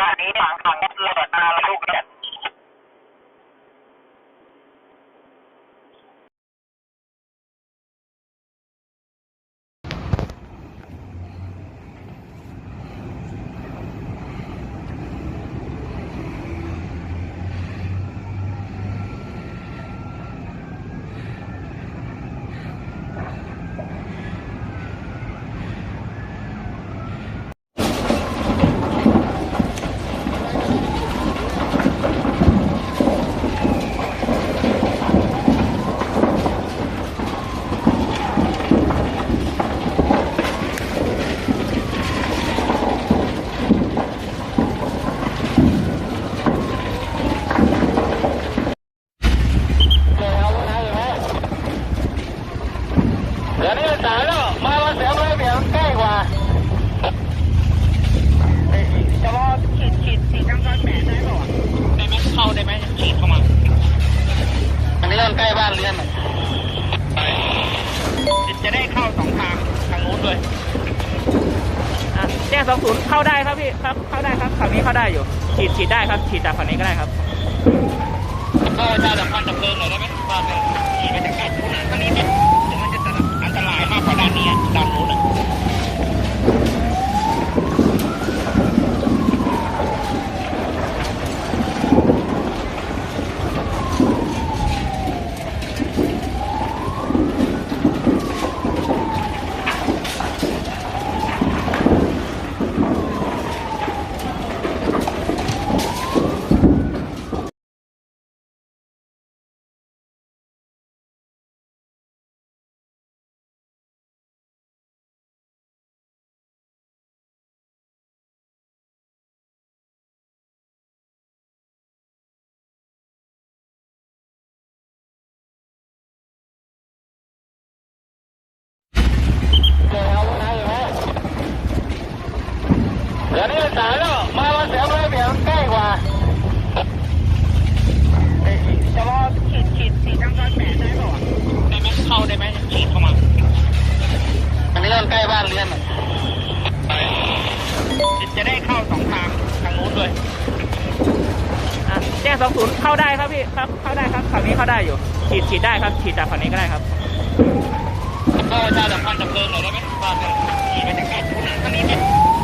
ตอนนี้หลังขังระเบิดมาลูกเนี่ย เดี๋ยวนี้สายแล้ว มาวันเสียงเลยเดี๋ยวใกล้กว่าจะรอฉีดฉีดฉีดน้ำร้อนแผลได้ป่ะได้ไหมเข้าได้ไหมฉีดเข้ามา อันนี้มันใกล้บ้านเรือนจะได้เข้าสองทางทางนู้นด้วยอะแจ้งสองศูนย์เข้าได้ครับพี่ครับเข้าได้ครับฝั่งนี้เข้าได้อยู่ ฉีดฉีดได้ครับ ฉีดจากฝั่งนี้ก็ได้ครับก็ประชาสัมพันธ์ดับเพลิงหน่อยได้ไหมว่าเนี่ยขี่ไปจากแค่ทุนทางนี้เนี่ยถึงมันจะอันตรายมากกว่าด้านนี้อะด้านนู้นอะ เดี๋ยวนี้สายแล้วมาวันเสียงเลยเดี๋ยวใกล้กว่าจะรอฉีดฉีดฉีดน้ำร้อนแผลได้ป่ะได้ไหมเข้าได้ไหมฉีดเข้ามา อันนี้มันใกล้บ้านเรือนจะได้เข้าสองทางทางนู้นด้วยอะแจ้งสองศูนย์เข้าได้ครับพี่ครับเข้าได้ครับฝั่งนี้เข้าได้อยู่ฉีดฉีดได้ครับฉีดจากฝั่งนี้ก็ได้ครับก็ประชาสัมพันธ์ดับเพลิงหน่อยได้ไหมว่าเนี่ยขี่ไปจากแค่ทุนทางนี้เนี่ยถึงมันจะอันตราย